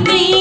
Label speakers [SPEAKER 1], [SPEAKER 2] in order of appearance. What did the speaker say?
[SPEAKER 1] three.